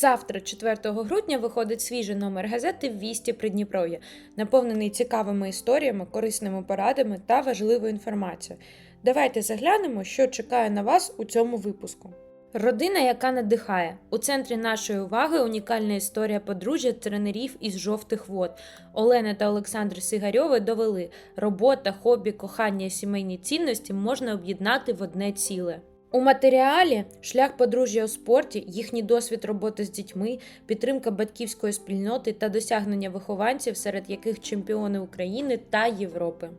Завтра, 4 грудня, виходить свіжий номер газети Вісті Придніпров'я, наповнений цікавими історіями, корисними порадами та важливою інформацією. Давайте заглянемо, що чекає на вас у цьому випуску. Родина, яка надихає. У центрі нашої уваги унікальна історія подружжя тренерів із жовтих вод. Олена та Олександр Сигарьови довели, робота, хобі, кохання сімейні цінності можна об'єднати в одне ціле. У матеріалі шлях подружжя у спорті, їхній досвід роботи з дітьми, підтримка батьківської спільноти та досягнення вихованців, серед яких чемпіони України та Європи.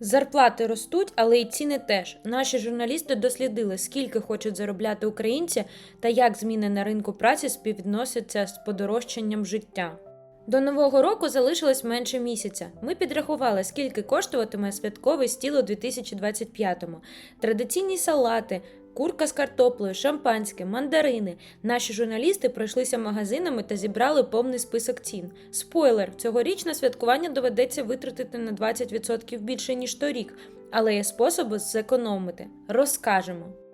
Зарплати ростуть, але і ціни теж. Наші журналісти дослідили, скільки хочуть заробляти українці та як зміни на ринку праці співвідносяться з подорожчанням життя. До нового року залишилось менше місяця. Ми підрахували, скільки коштуватиме святковий стіл у 2025-му. Традиційні салати, курка з картоплею, шампанське, мандарини. Наші журналісти пройшлися магазинами та зібрали повний список цін. Спойлер: цьогоріч на святкування доведеться витратити на 20% більше ніж торік, але є способи зекономити. Розкажемо.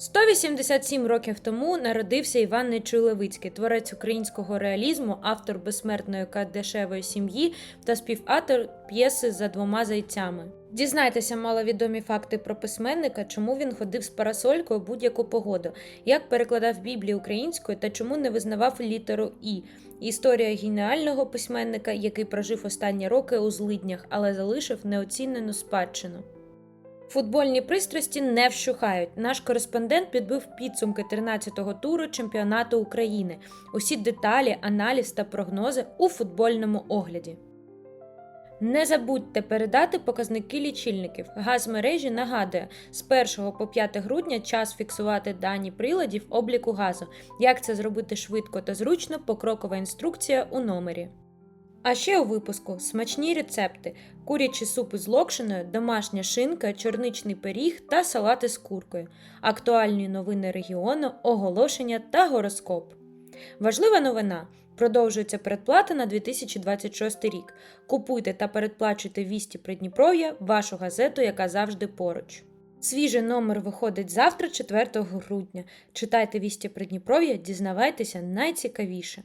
187 років тому народився Іван Нечуй-Левицький, творець українського реалізму, автор безсмертної кадешевої сім'ї та співавтор п'єси за двома зайцями. Дізнайтеся маловідомі факти про письменника, чому він ходив з парасолькою будь-яку погоду, як перекладав Біблію українською та чому не визнавав літеру І. Історія геніального письменника, який прожив останні роки у злиднях, але залишив неоцінену спадщину. Футбольні пристрасті не вщухають. Наш кореспондент підбив підсумки 13-го туру чемпіонату України. Усі деталі, аналіз та прогнози у футбольному огляді. Не забудьте передати показники лічильників. Газмережі нагадує, з 1 по 5 грудня час фіксувати дані приладів обліку газу. Як це зробити швидко та зручно, покрокова інструкція у номері. А ще у випуску смачні рецепти: курячі супи з локшиною, домашня шинка, чорничний пиріг та салати з куркою, актуальні новини регіону, оголошення та гороскоп. Важлива новина. Продовжується передплата на 2026 рік. Купуйте та передплачуйте вісті Придніпров'я, вашу газету, яка завжди поруч. Свіжий номер виходить завтра, 4 грудня. Читайте вісті Придніпров'я, дізнавайтеся найцікавіше.